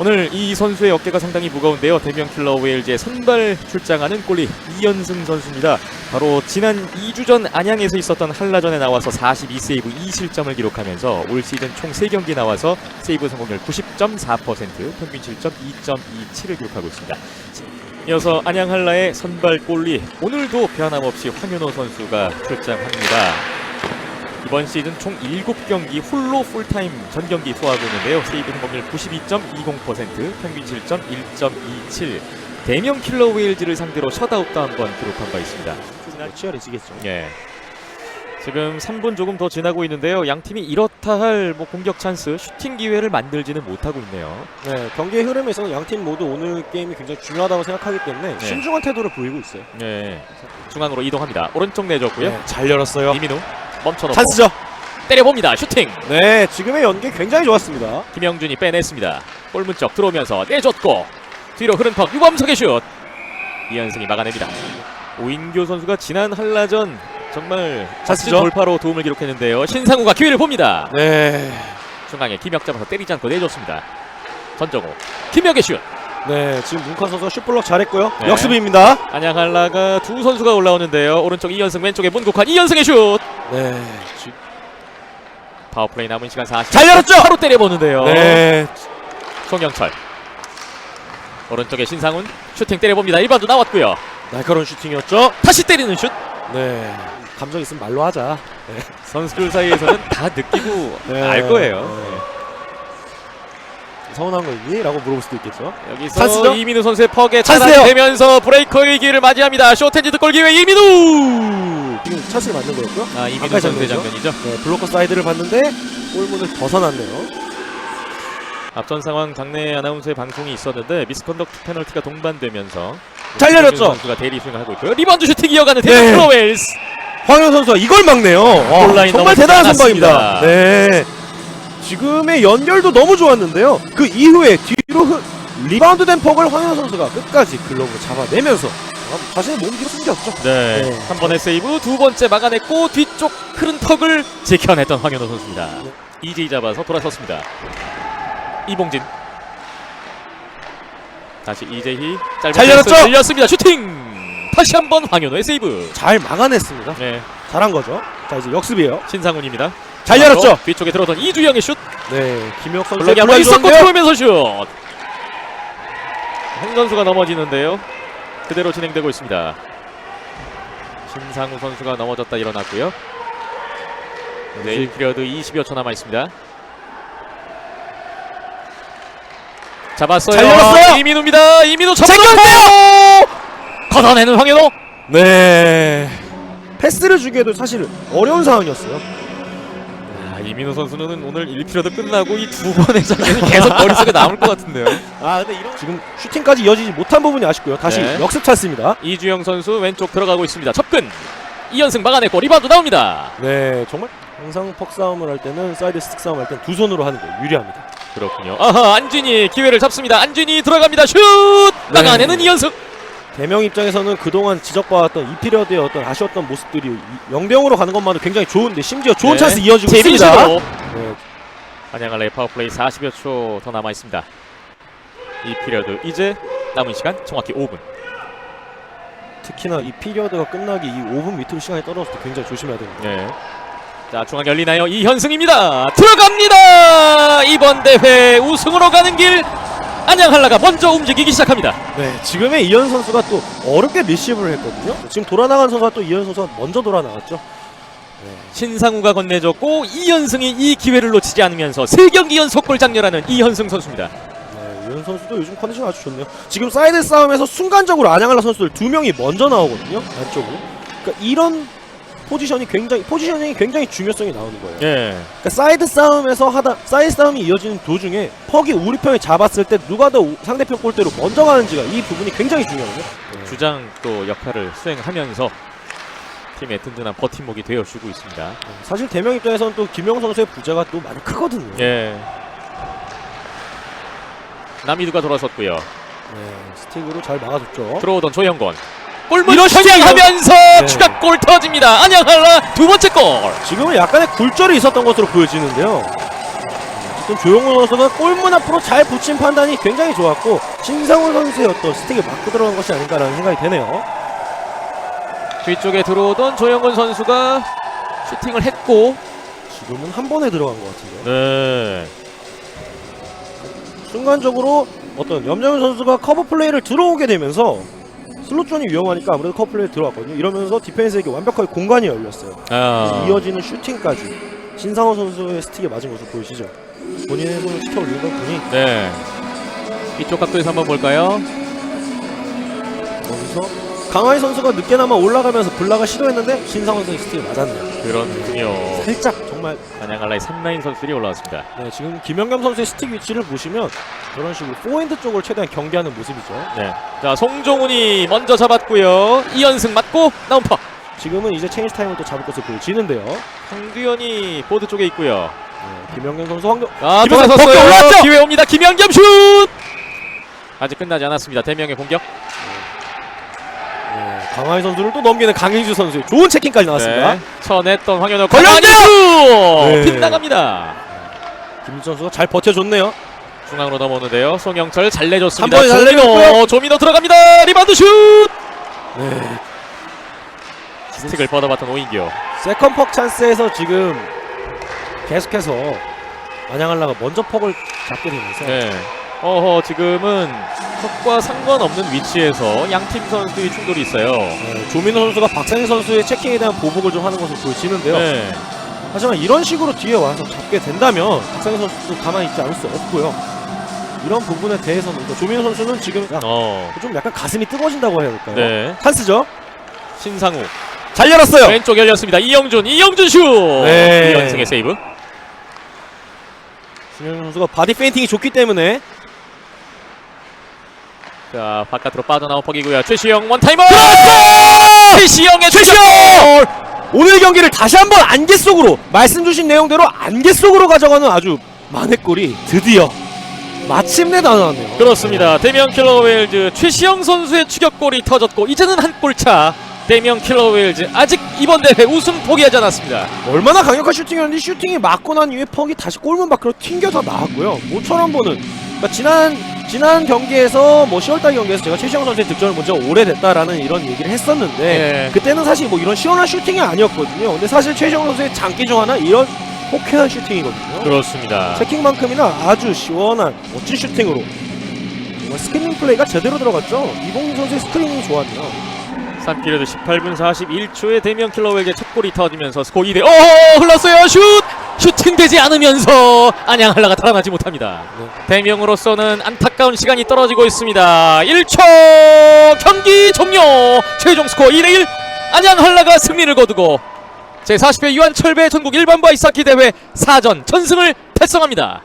오늘 이 선수의 어깨가 상당히 무거운데요. 대명 킬러 웨일즈의 선발 출장하는 골리 이현승 선수입니다. 바로 지난 2주 전 안양에서 있었던 한라전에 나와서 42세이브 2실점을 기록하면서 올 시즌 총 3경기 나와서 세이브 성공률 90.4% 평균 실점 2.27을 기록하고 있습니다. 이어서 안양 한라의 선발 골리 오늘도 변함없이 황현호 선수가 출장합니다. 이번 시즌 총 7경기 홀로 풀타임 전 경기 소화하고 있는데요. 세이브 성공률 92.20%, 평균 실점 1.27. 대명 킬러 웨일즈를 상대로 셧아웃도 한 번 기록한 바 있습니다. 치열해지겠죠. 예. 지금 3분 조금 더 지나고 있는데요. 양 팀이 이렇다 할 뭐 공격 찬스, 슈팅 기회를 만들지는 못하고 있네요. 네, 경기의 흐름에서 양팀 모두 오늘 게임이 굉장히 중요하다고 생각하기 때문에 네. 신중한 태도를 보이고 있어요. 예. 중앙으로 이동합니다. 오른쪽 내줬고요. 네, 잘 열었어요. 이민우 멈춰놓고 찬스죠. 때려봅니다. 슈팅. 네, 지금의 연기 굉장히 좋았습니다. 김영준이 빼냈습니다. 골문 쪽 들어오면서 내줬고 뒤로 흐른 퍽 유범석의 슛. 이현승이 막아냅니다. 오인교 선수가 지난 한라전 정말 찬스죠. 돌파로 도움을 기록했는데요. 신상우가 기회를 봅니다. 네, 중앙에 김혁 잡아서 때리지 않고 내줬습니다. 전정호 김혁의 슛. 네, 지금 문컨 선수 슛블럭 잘했고요. 네. 역습입니다. 안양 한라가 두 선수가 올라오는데요. 오른쪽 이현승 왼쪽에 문국환 이현승의 슛. 네, 지- 파워플레이 남은 시간 40. 잘 열었죠? 바로 때려보는데요. 네, 송영철. 오른쪽에 신상훈 슈팅 때려봅니다. 1반도 나왔고요. 날카로운 슈팅이었죠. 다시 때리는 슛. 네, 감정 있으면 말로 하자. 선수들 사이에서는 다 느끼고 네. 알 거예요. 서운한 거 있니? 라고 물어볼 수도 있겠죠. 여기서 찬스죠? 이민우 선수의 퍽에 찬스예요. 차단이 되면서 브레이커의 기회를 맞이합니다. 쇼텐지 득골 기회 이민우. 지금 찬스를 맞는 거였고요. 아 이민우 아까 선수의 장면이죠? 장면이죠. 네, 블로커 사이드를 봤는데 골문을 벗어났네요. 앞전 상황 장내 아나운서의 방송이 있었는데 미스컨덕트 페널티가 동반되면서 잘? 김민우 선수가 대리 수행을 하고 있고요. 리바운드 슈팅 이어가는 네. 데이비드 크로웰스. 황현 선수가 이걸 막네요. 와, 골라인 정말 넘어지지 대단한 않았습니다. 선방입니다. 네. 지금의 연결도 너무 좋았는데요. 그 이후에 뒤로 흐, 리바운드 된 퍽을 황현 선수가 끝까지 글러브로 잡아내면서 자신의 몸 뒤로 숨겼죠. 네. 네. 한 번의 세이브, 두 번째 막아냈고 뒤쪽 흐른 턱을 지켜냈던 황현호 선수입니다. 네. 이제이 잡아서 돌아섰습니다. 이봉진. 다시 이재희 짧은 잘 열었죠? 열렸습니다. 슈팅. 다시 한번 황현호의 세이브. 잘 막아냈습니다. 네. 잘한 거죠. 자 이제 역습이에요. 신상훈입니다. 잘 열었죠. 뒤쪽에 들어오던 이주영의 슛. 네, 김혁 선수 블록이 한번 있었고 들어오면서 슛. 한 선수가 넘어지는데요. 그대로 진행되고 있습니다. 신상우 선수가 넘어졌다 일어났고요. 네, 1피리어드 20여 초 남아 있습니다. 잡았어요. 잘 열었어요. 이민우입니다. 이민우 접근했어요. 걷어내는 황현호. 네. 패스를 주기에도 사실 어려운 상황이었어요. 아, 이민우 선수는 오늘 1피리어드 끝나고 이 두 번의 장면이 계속 머릿속에 남을 것 같은데요. 아 근데 이런 지금 슈팅까지 이어지지 못한 부분이 아쉽고요. 다시 네. 역습 찬스입니다. 이주영 선수 왼쪽 들어가고 있습니다. 접근. 이연승 막아냈고 리바운드 나옵니다. 네, 정말 항상 퍽 싸움을 할 때는 사이드 스틱 싸움 할 때는 두 손으로 하는 게 유리합니다. 그렇군요. 아하 안진이 기회를 잡습니다. 안진이 들어갑니다. 슛 나가내는 이연승. 대명 입장에서는 그동안 지적받았던 이 피리어드의 어떤 아쉬웠던 모습들이 0대0으로 가는 것만도 굉장히 좋은데 심지어 좋은 네. 찬스 이어지고 있습니다. 네, 안양할레 파워플레이 40여 초 더 남아 있습니다. 이 피리어드 이제 남은 시간 정확히 5분. 특히나 이 피리어드가 끝나기 이 5분 밑으로 시간이 떨어졌을 때 굉장히 조심해야 됩니다. 네. 자 중앙 열리나요? 이현승입니다. 들어갑니다. 이번 대회 우승으로 가는 길 안양할라가 먼저 움직이기 시작합니다. 네, 지금의 이현 선수가 또 어렵게 리시브를 했거든요. 지금 돌아나간 선수가 또 이현 선수가 먼저 돌아나갔죠. 신상우가 건네줬고 이현승이 이 기회를 놓치지 않으면서 세 경기 연속 골 장렬하는 이현승 선수입니다. 네, 이현 선수도 요즘 컨디션 아주 좋네요. 지금 사이드 싸움에서 순간적으로 안양할라 선수들 두 명이 먼저 나오거든요. 안쪽으로. 그러니까 이런 포지션이 굉장히 포지셔닝이 굉장히 중요성이 나오는 거예요. 예. 그러니까 사이드 싸움에서 하다 사이드 싸움이 이어지는 도중에 퍽이 우리 편을 잡았을 때 누가 더 우- 상대편 골대로 먼저 가는지가 이 부분이 굉장히 중요하거든요. 주장 또 역할을 수행하면서 팀의 든든한 버팀목이 되어주고 있습니다. 사실 대명 입장에서는 또 김영 선수의 부재가 또 많이 크거든요. 예. 남이두가 돌아섰고요. 네, 스틱으로 잘 막아줬죠. 들어오던 조영권. 골문 이런 평양하면서 네. 추가골 터집니다. 안양할라 두 번째 골. 지금은 약간의 굴절이 있었던 것으로 보여지는데요. 어쨌든 조용호 선수가 골문 앞으로 잘 붙인 판단이 굉장히 좋았고 신상훈 선수의 어떤 스틱을 맞고 들어간 것이 아닌가라는 생각이 되네요. 뒤쪽에 들어오던 조영근 선수가 슈팅을 했고 지금은 한 번에 들어간 것 같은데요. 네. 순간적으로 어떤 염정현 선수가 커버 플레이를 들어오게 되면서 슬롯존이 위험하니까 아무래도 커버 플레이 들어왔거든요. 이러면서 디펜스에게 완벽하게 공간이 열렸어요. 아. 이어지는 슈팅까지 신상호 선수의 스틱에 맞은 모습 보이시죠? 본인의 손을 시켜 올리던 분이 네. 이쪽 각도에서 한번 볼까요? 거기서 강하이 선수가 늦게나마 올라가면서 블라가 시도했는데 신상호 선수의 스틱에 맞았네요. 그렇군요. 살짝 정말 안양알라의 3라인 선수들이 올라왔습니다. 네, 지금 김영겸 선수의 스틱 위치를 보시면 그런 식으로 포핸드 쪽을 최대한 경계하는 모습이죠. 네. 자, 송종훈이 먼저 잡았고요. 이연승 맞고 나운파. 지금은 이제 체인지 타임을 또 잡을 것으로 보여지는데요. 황규현이 보드 쪽에 있고요. 네, 김영겸 선수 황교 아, 김현석 돌아섰어요. 기회 옵니다. 김영겸 슛! 아직 끝나지 않았습니다. 대명의 공격. 네, 강하이 선수를 또 넘기는 강인주 선수의 좋은 체킹까지 나왔습니다. 네. 쳐냈던 황현우 걸렸네요! 슛! 네. 빗나갑니다. 김민수 선수가 잘 버텨줬네요. 중앙으로 넘어오는데요. 송영철 잘 내줬습니다. 한 번에 잘 내줬고요. 조민호 들어갑니다. 리바운드 슛! 네. 스틱을 뻗어봤던 오인규. 세컨 퍽 찬스에서 지금 계속해서 안양할라가 먼저 퍽을 잡게 되면서 네. 어허 지금은 턱과 상관없는 위치에서 양팀 선수들이 충돌이 있어요. 네, 조민호 선수가 박상희 선수의 체킹에 대한 보복을 좀 하는 것으로 보여지는데요. 네. 하지만 이런 식으로 뒤에 와서 잡게 된다면 박상희 선수도 가만히 있지 않을 수 없고요. 이런 부분에 대해서는 그러니까 조민호 선수는 지금 야, 어. 좀 약간 가슴이 뜨거워진다고 해야 될까요? 네. 찬스죠? 신상우 잘 열었어요. 왼쪽 열렸습니다. 이영준, 이영준 슛. 네. 이연승의 세이브. 김영준 선수가 바디 페인팅이 좋기 때문에 자 바깥으로 빠져나온 퍽이고요. 최시영 원타이머. 들어갔어! 최시영의 최시영! 오늘 경기를 다시 한번 안개 속으로 말씀 주신 내용대로 안개 속으로 가져가는 아주 만회골이 드디어 마침내 나왔네요. 그렇습니다. 대명 킬러 웨일즈 최시영 선수의 추격골이 터졌고 이제는 한 골차. 대명 킬러 웨일즈 아직 이번 대회 우승 포기하지 않았습니다. 얼마나 강력한 슈팅이었는지 슈팅이 맞고 난 이후에 퍽이 다시 골문 밖으로 튕겨서 나왔고요. 모처럼 보는 그러니까 지난 지난 경기에서 뭐 10월달 경기에서 제가 최시영 선수의 득점을 본 지가 오래됐다라는 이런 얘기를 했었는데 네. 그때는 사실 뭐 이런 시원한 슈팅이 아니었거든요. 근데 사실 최시영 선수의 장기 중 하나 이런 호쾌한 슈팅이거든요. 그렇습니다. 체킹만큼이나 아주 시원한 멋진 슈팅으로 스크린 플레이가 제대로 들어갔죠. 이봉민 선수의 스크린이 좋았네요. 3피리드 18분 41초에 대면 킬러웨이의 첫 골이 터지면서 스코어 2대 어 흘렀어요 슛 슈팅 되지 않으면서 안양 한라가 달아나지 못합니다. 네. 대명으로서는 안타까운 시간이 떨어지고 있습니다. 1초 경기 종료! 최종 스코어 2대1 안양 한라가 승리를 거두고 제40회 유한철배 전국 일반부 아이스하키 대회 4전 전승을 달성합니다